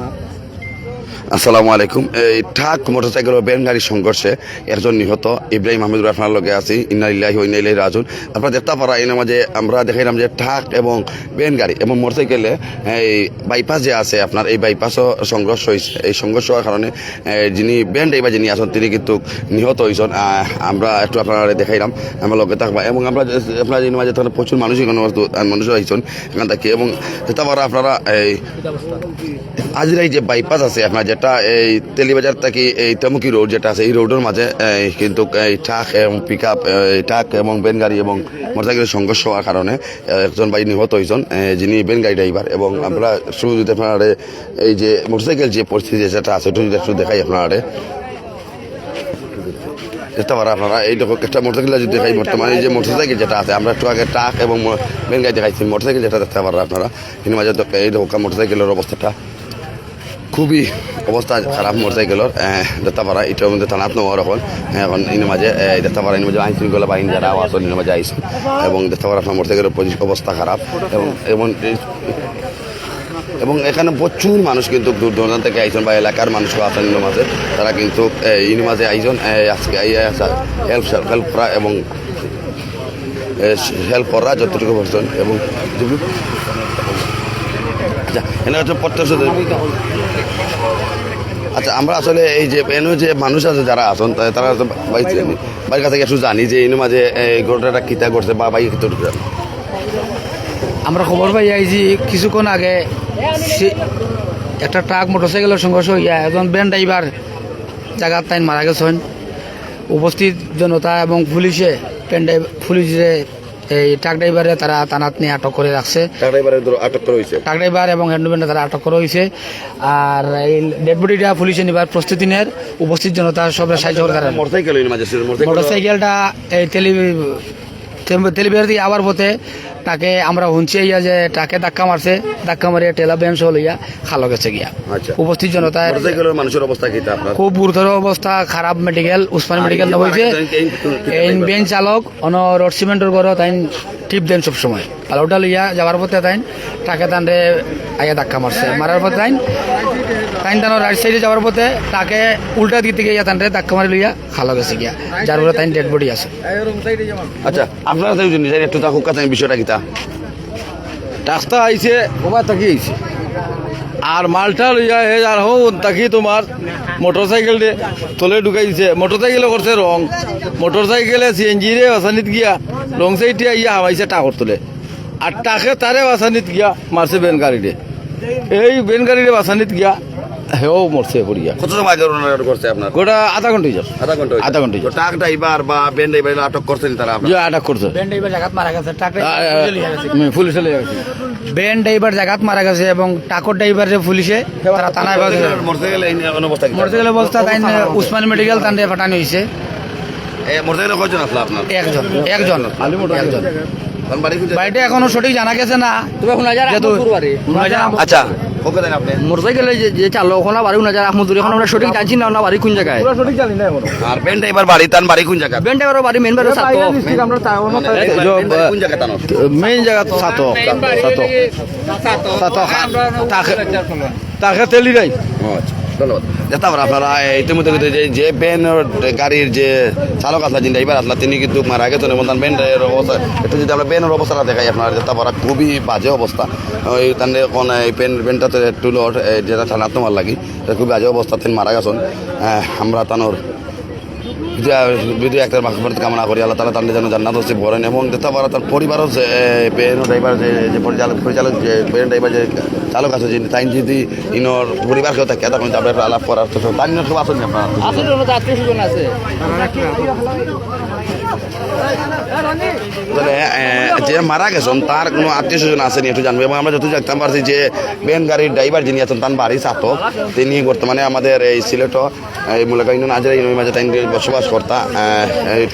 ครับ আসসালামু আলাইকুম। এই ঠাক মোটরসাইকেল ও ব্যান গাড়ির সংঘর্ষে একজন নিহত। ইব্রাহিম আহমেদুর আপনার লগে আছি। ইন্নালিল্লাহি ওয়া ইন্না ইলাইহি রাজিউন। আপনারা দেখতে পারা এর মাঝে আমরা দেখাইলাম যে ঠাক এবং ব্যান গাড়ি এবং মোটরসাইকেলে, এই বাইপাস যে আছে আপনার, এই বাইপাসও সংঘর্ষ হয়েছে এই সংঘর্ষ হওয়ার কারণে যিনি ব্যান ড্রাইভার যিনি আছেন, তিনি কিন্তু নিহত হয়েছেন আমরা একটু আপনারা দেখাইলাম, আমরা লগে থাকবা। এবং আমরা আপনার এই মাঝে তখন প্রচুর মানুষই মানুষ হয়েছেন এখান থেকে। এবং দেখতে পারা আপনারা, এই আজির এই যে বাইপাস আছে আপনার যেটা এই তেলিবাজার থেকে এই তেমুকি রোড যেটা আছে, এই রোডের মাঝে কিন্তু এই ট্রাক এবং পিক আপ ট্রাক এবং বেন গাড়ি এবং মোটরসাইকেলের সংঘর্ষ হওয়ার কারণে একজন ভাই নিহত হয়েছেন যিনি বেন গাড়ি ড্রাইভার এবং আমরা শুরু যদি আপনার এই যে মোটরসাইকেল যে পরিস্থিতি যেটা আছে ওটা যদি একটু দেখাই আপনার। দেখতে পারা আপনারা, এই দেখো, একটা মোটরসাইকেল যদি দেখাই বর্তমানে এই যে মোটরসাইকেল যেটা আছে, আমরা একটু আগে ট্রাক এবং বেন গাড়ি দেখাইছি মোটরসাইকেল যেটা দেখতে পারা আপনারা। এর মাঝে এই দেখো মোটরসাইকেলের অবস্থাটা খুবই অবস্থা খারাপ মোটরসাইকেলের দেখতে পারা এটার মধ্যে থানাত নেওয়ার এখন এখন ইনের মাঝে পারা এর মাঝে আইন শৃঙ্খলা বাহিনী যারা আসল এর মাঝে আইসন এবং দেখতে পারা আপনার মোটরসাইকেলের অবস্থা খারাপ এবং এবং এবং এখানে প্রচুর মানুষ কিন্তু দূর দূরান্ত থেকে আইসন বা এলাকার মানুষও আছেন মাঝে তারা কিন্তু ইন মাঝে আইসন আজকে হেল্প হেল্প করা এবং হেল্প করা যতটুকু পারছেন এবং এনে হচ্ছে প্রত্যক্ষ আচ্ছা আমরা আসলে এই যে এনে যে মানুষ আছে যারা আছেন তা- তারা তো বাড়ির কাছে একটু জানি যে এনে মাঝে এই ঘটনাটা কিতা করছে বা বাইক কিতা আমরা খবর পাই আইছি কিছুক্ষণ আগে একটা ট্রাক মোটরসাইকেলের সংঘর্ষ হইয়া একজন ব্যান ড্রাইভার জায়গার তাইন মারা গেছেন। উপস্থিত জনতা এবং পুলিশে ব্যান ড্রাইভার পুলিশে এই ট্রাক ড্রাইভারে তারা তানাত নিয়ে আটক করে রাখছে। টাকা এবারে আটক করা হয়েছে। ট্রাক ড্রাইভার এবং হ্যান্ডম্যান তারা আটক করা হয়েছে। আর এই ডেড বডিটা পুলিশে নিবার প্রস্তুতি নেয় উপস্থিত জনতা সব সাহায্য করে তারা। মোটরসাইকেল মোটরসাইকেলটা এই তেলি তেলিবিহার দিয়ে আবার পথে তাকে আমরা শুনছি ইয়া যে তাকে ধাক্কা মারছে ধাক্কা মারিয়া টেলা বেঞ্চ হল ইয়া খালো গেছে গিয়া। আচ্ছা। উপস্থিত জনতায় মানুষের অবস্থা কি খুব গুরুতর অবস্থা খারাপ মেডিকেল উসমান মেডিকেল হয়েছে এই বেঞ্চ চালক অন রোড সিমেন্টের ঘর তাই টিপ দেন সব সময় আর ওটা লইয়া যাওয়ার পথে তাই তাকে তানরে আইয়া ধাক্কা মারছে। মারার পথে তাইন তাইন তান রাইট সাইডে যাওয়ার পথে তাকে উল্টা দিক থেকে ইয়া তানরে ধাক্কা মারি লইয়া খালো গেছে গিয়া। যার পরে তাইন ডেড বডি আছে। আচ্ছা আপনারা তো জানি একটু একটু তাকুক তাই বিষয়টা কিতা রাস্তা আইছে ওবা তাকিয়ে আইছে। আর মালটা লইয়া হে আর হন তাকি তোমার মোটর সাইকেল দিয়ে, তলে ঢুকাই দিছে। মোটর সাইকেলে করছে রং মোটর সাইকেলে সিএনজি রে বাসানিত গিয়া রং সাইডে ইয়া হামাইছে টাকর তোলে। আর টাকে তারে বাসানিত গিয়া মারছে বেন গাড়িতে এই বেন গাড়িরে বাসানিত গিয়া হেও মরছে পড়িয়া কত সময় ঘটনা করছে আপনার? গোটা আধা ঘণ্টা আধা ঘণ্টা। আধা ঘণ্টা ট্রাক ড্রাইভার বা ড্রাইভার আটক করছেন তারা আপনার? আটক করছে। ড্রাইভার মারা গেছে ট্রাক পুলিশে লইয়া গেছে। বেন ড্রাইভার জায়গাত মারা গেছে এবং টাকর ড্রাইভার যে পুলিশে তারা থানায় মোটরসাইকেল এই অবস্থা কিতা? মোটরসাইকেল অবস্থা তাই উসমান মেডিকেল তান্ডে পাঠানো হয়েছে। এ, মোটরসাইকেলে কয়জন আসলো আপনার? একজন একজন। একজন। কোন বাড়িটা এখনও সঠিক জানা গেছে না। আচ্ছা। দেন আপনি? মোটরসাইকেলে যে চালক ওখানে বাড়ি শোনা যায় আহমদুর এখন আমরা সঠিক জানছি না ওনার বাড়ি কোন জায়গায়? আর বেন ড্রাইভার বাড়ি তান বাড়ি কোন জায়গা? বেন ড্রাইভারের বাড়ি মেন বাড়ি সাতো কোন জায়গা তানো মেইন জায়গা তো সাত সাত তাকে তাকে তেলি নাই আচ্ছা, ধন্যবাদ। যে গাড়ির যে চালক ড্রাইভার মারা অবস্থা একটু যদি আপনারা খুবই বাজে অবস্থা। কোন পেন যেটা তোমার লাগি এটা খুবই বাজে অবস্থা তিনি মারা গেছেন। আহ, আমরা তানোর কামনা করি আল্লাহ তালা যেন জান্নাত নসিব করেন এবং দেখতে পারা তার পরিবারও যে বেন ড্রাইভার যে পরিচালক পরিচালক যে বেন ড্রাইভার যে চালক আছে যে তাই যদি ইনোর পরিবার কেউ থাকে তখন তারপরে একটা আলাপ করার তো তাই সব আসেন আপনার? আত্মীয় স্বজন আছে। তাহলে যে মারা গেছেন তার কোনো আত্মীয় স্বজন আসেনি একটু জানব? এবং আমরা যত জানতে পারছি যে বেন গাড়ির ড্রাইভার যিনি আছেন তার বাড়ি চাতক তিনি বর্তমানে আমাদের এই সিলেট এই মূলকা ইউনিয়ন আজরা ইউনিয়নের মাঝে তাই বসবাস করতা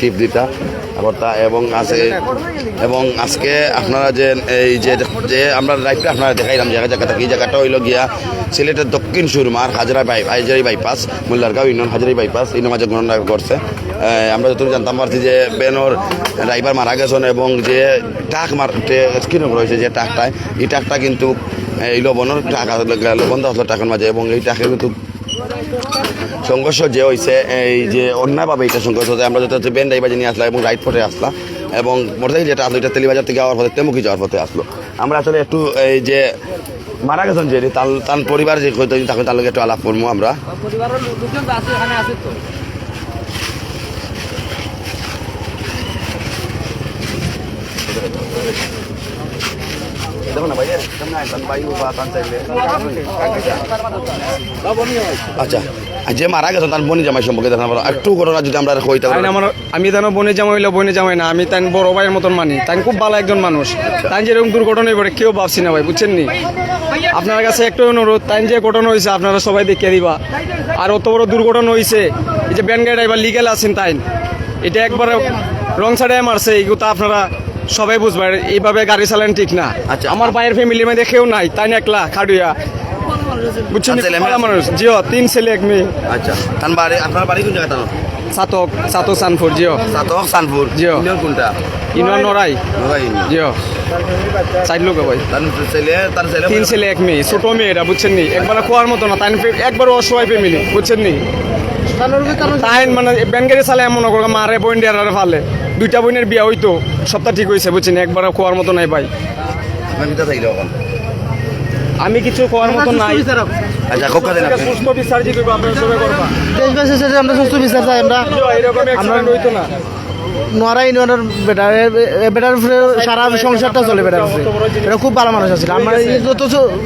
টিপ দিতা। কর্তা এবং এবং আজকে আপনারা যে এই যে যে আমরা লাইফটা আপনারা দেখাইলাম জায়গা জায়গাটা। এই জায়গাটা হইল গিয়া সিলেটের দক্ষিণ সুরমার হাজরা by Hazari bypass Mollargaon union Hazari bypass এই মাঝে গণনা করছে। আমরা যতটুকু জানতাম পারছি যে বেনর ড্রাইভার মারা গেছেন এবং যে ট্রাক মার স্ক্রিন রয়েছে যে ট্রাকটায় এই ট্রাকটা কিন্তু, এই লবণের টাকা লবণ হলো টাকার মাঝে এবং এই টাকা কিন্তু সংঘর্ষ যে হয়েছে এই যে অন্যায়ভাবে এটা সংঘর্ষ হচ্ছে আমরা যেটা হচ্ছে বেন ড্রাইভার নিয়ে আসলাম এবং রাইট পথে আসলাম এবং মোটরসাইকেল যেটা আসলো এটা তেলিবাজার থেকে যাওয়ার পথে তেমুকি যাওয়ার পথে আসলো। আমরা আসলে একটু এই যে মারা গেছেন যে তার তার পরিবার যে তাকে তার লগে একটু আলাপ করব আমরা। দেখো না ভাই আচ্ছা যে মারা গেছেন তার বনি জামাই সম্পর্কে দেখেন আমরা একটু ঘটনা যদি আমরা কইতে তাই আমার আমি তানো বনে জামাই হইলে বনে জামাই না আমি তাই বড় ভাইয়ের মতন মানি। তাই খুব ভালো একজন মানুষ। তাই যেরকম দুর্ঘটনায় পড়ে কেউ ভাবছি না ভাই বুঝছেন নি? আপনার কাছে একটা অনুরোধ তাই যে ঘটনা হয়েছে আপনারা সবাই দেখিয়ে দিবা। আর অত বড় দুর্ঘটনা হয়েছে এই যে ব্যান গাড়ি ড্রাইভার লিগেল আছেন তাই এটা একবার রং সাইডে মারছে এইগুলো তো আপনারা সবাই বুঝবেন এইভাবে গাড়ি চালান ঠিক না। আচ্ছা। আমার ভাইয়ের ফ্যামিলির মধ্যে কেউ নাই তাই না একলা খাড়ুয়া বুঝছেন? মানুষ? জিও তিন ছেলে এক মেয়ে। আচ্ছা তার বাড়ি আপনার বাড়ি কোন জায়গাটা সাতক সাতক সানপুর জিও। সাতক সানপুর জিও। কোনটা? নরাই জিও। চার লোক ভাই। তিন ছেলে এক মেয়ে ছোট মেয়েরা বুঝছেন নি? একবার খোয়ার মতো না তাই একবার অসহায় ফ্যামিলি বুঝছেন নি? তাই মানে ব্যাংকের চালে এমন করে মারে বোন ডিয়ারে ফালে। দুইটা বোনের বিয়া হইতো সপ্তাহ ঠিক হয়েছে বুঝছেন একবার খোয়ার মতো নাই ভাই। আমি কিছু খোয়ার মতো নাই। আচ্ছা আপনি। সুস্থ বিচার যে করব আপনারা সবাই করবা। দেশবাসী আমরা সুস্থ বিচার চাই আমরা আমরা এরকম অ্যাক্সিডেন্ট হইতো না। নোয়ারা ইউনিয়নের বেটার বেটার সারা সংসারটা চলে বেটার এটা খুব ভালো মানুষ আছে। আমার যত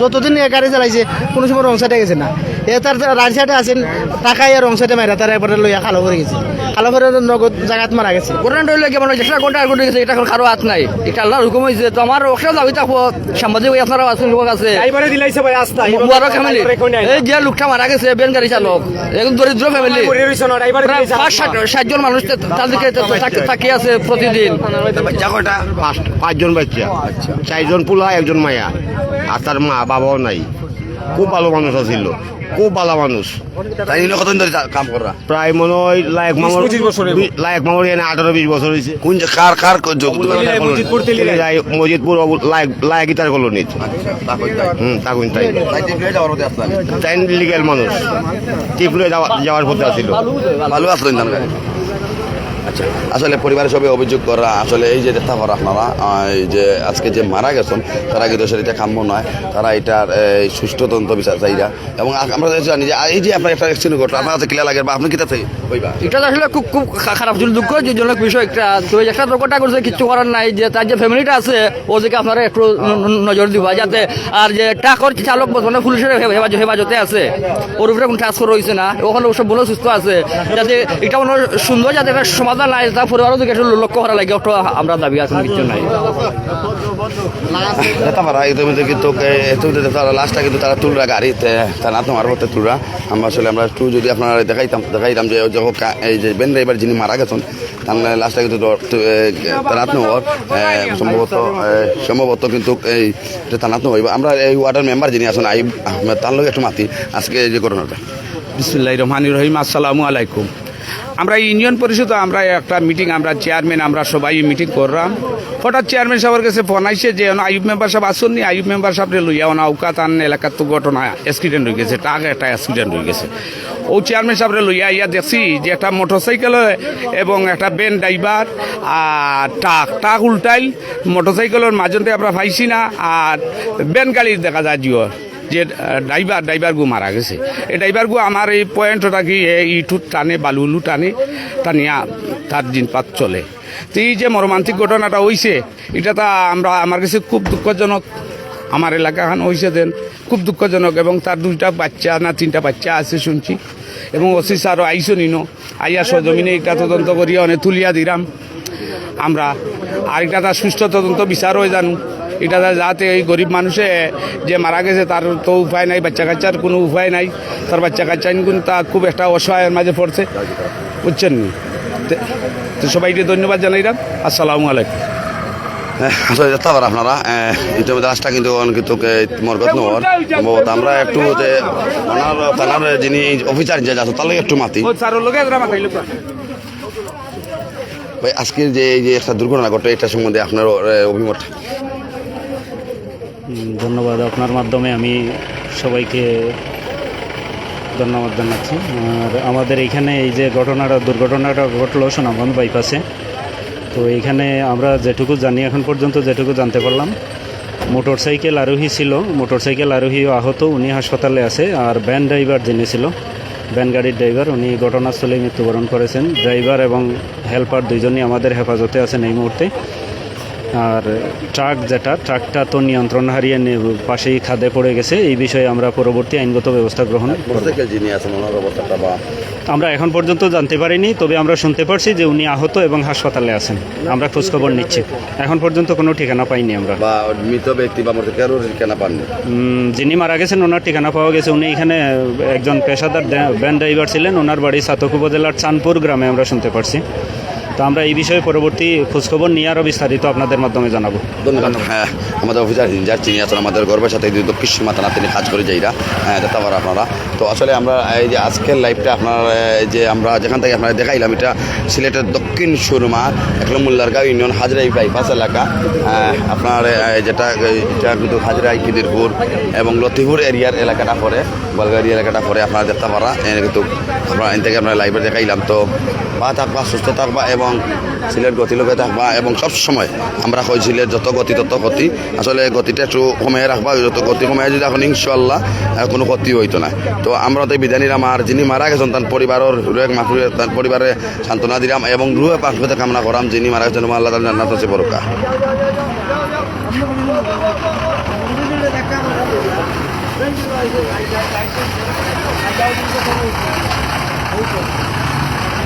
যতদিন এ গাড়ি চালাইছে কোনো সময় রং সাইডে গেছে না। এ তার রাইট সাইডে আছেন টাকা ইয়ে রং সাইডে মারা তার এবারে লইয়া খালো করে গেছে। খালো করে নগদ জায়গাত মারা গেছে। ঘটনাটা হইলে কেমন হয়েছে সেটা ঘণ্টা ঘটে গেছে এটা এখন কারও হাত নাই। এটা আল্লাহর হুকুম হয়েছে তো আমার ওখানে যাবি থাকব সাংবাদিক আপনারা আছেন লোক আছে। এইবারে দিলাইছে ভাই আস্তা মুবারক ফ্যামিলি এই যে লোকটা মারা গেছে বেন গাড়ি চালক। একদম দরিদ্র ফ্যামিলি প্রায় পাঁচ ষাট ষাটজন মানুষ তাদেরকে তাকে- তাকিয়ে আছে প্রতিদিন। বাচ্চা কয়টা পাঁচ পাঁচজন বাচ্চা। চারজন পুলা একজন মায়া। আর তার মা বাবাও নাই। খুব ভালো মানুষ আছিল। খুব ভালো মানুষ। তাই নিলে কতদিন ধরে কাম করা প্রায় মনে হয় লায়ক মামর লায়ক মামর এখানে আঠারো বিশ বছর হয়েছে কোন যে- কার কার মজিদপুর লায়ক লায়ক ইতার কলোনিত হুম তাকুন তাই। তাই লিগেল মানুষ। টিপলে যাওয়ার পথে আছিল। ভালো আসলেন? আচ্ছা আসলে পরিবারের সবাই অভিযোগ করা, আসলে এই যে দেখা করা আপনারা এই যে আজকে যে মারা গেছেন, তারা কিন্তু সেটা কাম্য নয়। তারা এটার সুষ্ঠু তদন্ত বিচার চাইরা এবং আমরা জানি যে এই যে আপনার একটা অ্যাক্সিডেন্ট ঘটলো, আপনার কাছে ক্লিয়ার লাগে বা আপনি কিতা চাই এটা আসলে খুব খুব খারাপ ছিল দুঃখ জনক বিষয় একটা তো একটা দুর্ঘটনা করছে কিছু করার নাই, যে তার যে ফ্যামিলিটা আছে ওদিকে আপনারা একটু নজর দিবা, যাতে আর যে টাকর চালক মানে পুলিশের হেফাজত আছে, ওর উপরে কোনো ট্রান্সফার হয়েছে না ওখানে সব বলে সুস্থ আছে, যাতে এটা মনে সুন্দর, যাতে একটা সমাধান নাই তা পরিবারও দিকে একটু লক্ষ্য করা লাগে একটু আমরা দাবি আছেন কিছু নাই। দেখা পারা ইতিমধ্যে কিন্তু তারা লাস্টটা কিন্তু তারা তুলরা গাড়িতে তারা তোমার হতে তুলরা। আমরা আসলে আমরা একটু যদি আপনারা দেখাইতাম দেখাইতাম যে যখন এই যে বেন ড্রাইভার যিনি মারা গেছেন তার লাস্টটা কিন্তু তারাত নহর সম্ভবত সম্ভবত কিন্তু এই তানাত নহইব আমরা এই ওয়ার্ডের মেম্বার যিনি আছেন আইব আহমেদ তার লগে একটু মাতি আজকে এই যে ঘটনাটা বিসমুল্লাহ রহমান রহিম আসসালামু আলাইকুম। আমরা ইউনিয়ন পরিষদ আমরা একটা মিটিং আমরা চেয়ারম্যান আমরা সবাই মিটিং করলাম। হঠাৎ চেয়ারম্যান সাহেবের কাছে ফোন আইসে যে, না আইব মেম্বার সাহেব আসুন নি আয়ুব মেম্বার সাহেব লইয়া না উকাত আন এলাকার তো ঘটনা অ্যাক্সিডেন্ট হয়ে গেছে, টাক একটা অ্যাক্সিডেন্ট হয়ে গেছে। ও চেয়ারম্যান সাহেব লইয়া ইয়া দেখছি যে একটা মোটরসাইকেল এবং একটা বেন ড্রাইভার আর টাক টাক উল্টাইল মোটরসাইকেলের মাঝনতে আমরা পাইছি না, আর বেন গাড়ি দেখা যায় জিও যে ড্রাইভার ড্রাইভার গু মারা গেছে। এই ড্রাইভার গু আমার এই পয়েন্টটা কি ইটুত টানে, বালুলু টানে টানিয়া তার দিনপাত চলে। তো এই যে মর্মান্তিক ঘটনাটা হইছে, এটা তা আমরা, আমার কাছে খুব দুঃখজনক। আমার এলাকাখান হয়েছে দেন, খুব দুঃখজনক এবং তার দুইটা বাচ্চা না তিনটা বাচ্চা আছে শুনছি। এবং ওসি স্যারও আইসো নিনো, আইয়া সজমিনে এটা তদন্ত করিয়া অনেক তুলিয়া দিলাম আমরা আরেকটা তার সুস্থ তদন্ত বিচার হয়ে জানু এটা যাতে এই গরিব মানুষে যে মারা গেছে তার তো উপায় নাই বাচ্চা কাচ্চার কোনো উপায় নাই। তার বাচ্চা কাচ্চা কিন্তু তা খুব একটা অসহায়ের মাঝে পড়ছে। বুঝছেন? তো সবাইকে ধন্যবাদ জানাইলাম আসসালামু আলাইকুম। হ্যাঁ, আসলে দেখতে আপনারা। ইতিমধ্যে লাস্টটা কিন্তু কিন্তু মরগত নহর। সম্ভবত আমরা একটু যে ওনার থানার যিনি অফিসার যে আছে তার একটু মাতি। ভাই আজকের যে এই যে একটা দুর্ঘটনা ঘটে এটা সম্বন্ধে আপনার অভিমত। ধন্যবাদ আপনার মাধ্যমে আমি সবাইকে ধন্যবাদ জানাচ্ছি। আর আমাদের এখানে এই যে ঘটনাটা, দুর্ঘটনাটা ঘটলো সুনামগঞ্জ বাইপাসে। তো এইখানে আমরা যেটুকু জানি, এখন পর্যন্ত যেটুকু জানতে পারলাম, মোটরসাইকেল আরোহী ছিল। মোটর সাইকেল আরোহী আহত, উনি হাসপাতালে আছে। আর ভ্যান ড্রাইভার যিনি ছিল, ভ্যান গাড়ির ড্রাইভার, উনি ঘটনাস্থলে মৃত্যুবরণ করেছেন। ড্রাইভার এবং হেল্পার দুইজনই আমাদের হেফাজতে আছেন এই মুহূর্তে। আর ট্রাক যেটা ট্রাকটা তো নিয়ন্ত্রণ হারিয়ে নে- পাশেই খাদে পড়ে গেছে এই বিষয়ে আমরা পরবর্তী আইনগত ব্যবস্থা গ্রহণ বা আমরা এখন পর্যন্ত জানতে পারিনি তবে আমরা শুনতে পারছি যে উনি আহত এবং হাসপাতালে আছেন। আমরা খোঁজখবর নিচ্ছি। এখন পর্যন্ত কোনো ঠিকানা পাইনি আমরা। বা মৃত ব্যক্তি বা মোটরসাইকেল কেনা পাননি? যিনি মারা গেছেন ওনার ঠিকানা পাওয়া গেছে। উনি এখানে একজন পেশাদার ভ্যান ড্রাইভার ছিলেন। ওনার বাড়ি সাতক উপজেলার চাঁদপুর গ্রামে আমরা শুনতে পারছি। তো আমরা এই বিষয়ে পরবর্তী খোঁজখবর নিয়ে আরও বিস্তারিত আপনাদের মাধ্যমে জানাব। ধন্যবাদ। হ্যাঁ আমাদের অফিসার হিঞ্জার চিনি আছেন আমাদের গর্বের সাথে দক্ষিণ সীমা থানা তিনি কাজ করে যাইরা। হ্যাঁ দেখতে পারেন আপনারা। তো আসলে আমরা এই যে আজকের লাইভটা আপনার যে আমরা যেখান থেকে আপনারা দেখাইলাম এটা সিলেটের দক্ষিণ সুরমা একলম মোল্লারগাঁও ইউনিয়ন হাজরাই বাইপাস এলাকা। আহ, আপনার যেটা এটা কিন্তু হাজরাই খিদিরপুর এবং লতিপুর এরিয়ার এলাকাটা পরে বলগাড়ি এলাকাটা পরে আপনারা দেখতে পারা কিন্তু আপনারা এন থেকে আপনারা লাইভে দেখাইলাম। তো বা থাকবা সুস্থ থাকবা এবং সিলেট গতি লোকে থাকবা এবং সব সময় আমরা কই সিলেট যত গতি তত গতি আসলে গতিটা একটু কমিয়ে রাখবা, যত গতি কমিয়ে যদি এখন ইনশাল্লাহ কোনো ক্ষতি হইতো না। তো আমরা তো বিধানী আমার যিনি মারা গেছেন তার পরিবারের রুয়েক মাফুরে তার পরিবারে সান্ত্বনা দিলাম এবং রুয়ে পাশে কামনা করাম, যিনি মারা গেছেন আল্লাহ জান্নাত আছে বরকা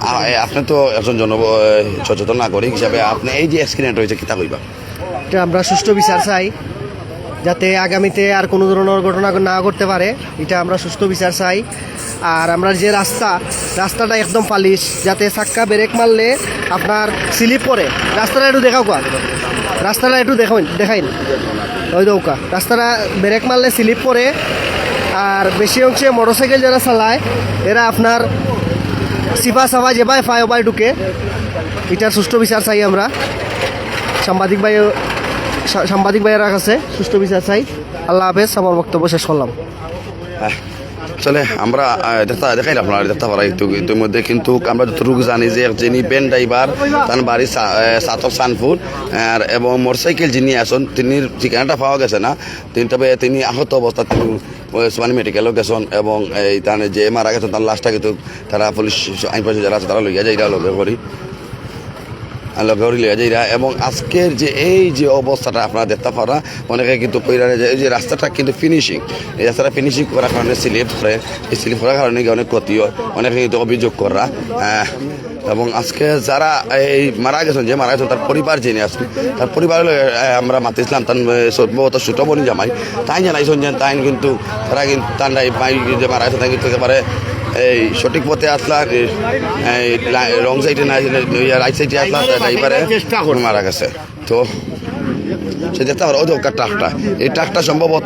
আ- এ, আপনি তো একজন জন সচেতন নাগরিক হিসাবে আপনি এই যে অ্যাক্সিডেন্ট হয়েছে কিতা কইবা? এটা আমরা সুষ্ঠু বিচার চাই যাতে আগামীতে আর কোনো ধরনের ঘটনা না ঘটতে পারে। এটা আমরা সুষ্ঠু বিচার চাই। আর আমরা যে রাস্তা রাস্তাটা একদম পালিশ যাতে চাক্কা ব্রেক মারলে আপনার স্লিপ করে রাস্তাটা একটু দেখাও কা রাস্তাটা একটু দেখাইন দেখাইন। ওই দৌকা। রাস্তাটা ব্রেক মারলে স্লিপ করে আর বেশি অংশে মোটরসাইকেল যারা চালায় এরা আপনার সিফা সাফা যেবাই ফাই ওবাই ঢুকে। এটার সুষ্ঠু বিচার চাই আমরা। সাংবাদিক ভাই সাংবাদিক ভাইয়েরা কাছে সুষ্ঠু বিচার চাই। আল্লাহ হাফেজ আমার বক্তব্য শেষ করলাম। আসলে আমরা আহ, দেখা দেখাইলাম আপনার দেখতে পারা ইতিমধ্যে কিন্তু আমরা যতটুকু জানি যে যিনি বেন ড্রাইভার তার বাড়ি সাতক সানপুর আর এবং মোটরসাইকেল যিনি আসেন তিনি ঠিকানাটা পাওয়া গেছে না। তিনি তবে তিনি আহত অবস্থা ওসমানী মেডিকেলও গেছেন এবং এই তার যে মারা গেছেন, তার লাশটা কিন্তু তারা পুলিশ আইন যারা আছে, তারা লইয়া যায় এটা লগে করি। লগরি লিয়া যাইরা। এবং আজকের যে এই যে অবস্থাটা আপনারা দেখতে পারা অনেকে কিন্তু কইরা যে এই যে রাস্তাটা কিন্তু ফিনিশিং এই রাস্তাটা ফিনিশিং করার কারণে স্লিপ করে এই স্লিপ করার কারণে অনেক ক্ষতি হয়। অনেকে কিন্তু অভিযোগ করা। এবং আজকে যারা এই মারা গেছেন, যে মারা গেছেন, তার পরিবার জেনে আসুন তার পরিবার আমরা মাতিছিলাম তার সম্ভবত ছোট বোন জামাই। তাই জানাইছেন যে তাই কিন্তু, তারা কিন্তু, তার মারা গেছে, তাই কিন্তু একেবারে এই সঠিক পথে আসলা এই রং সাইডে না রাইট সাইডে আসলা ড্রাইভারে মারা গেছে। তো সে দেখতে পারো ওই তো ট্রাকটা এই ট্রাকটা সম্ভবত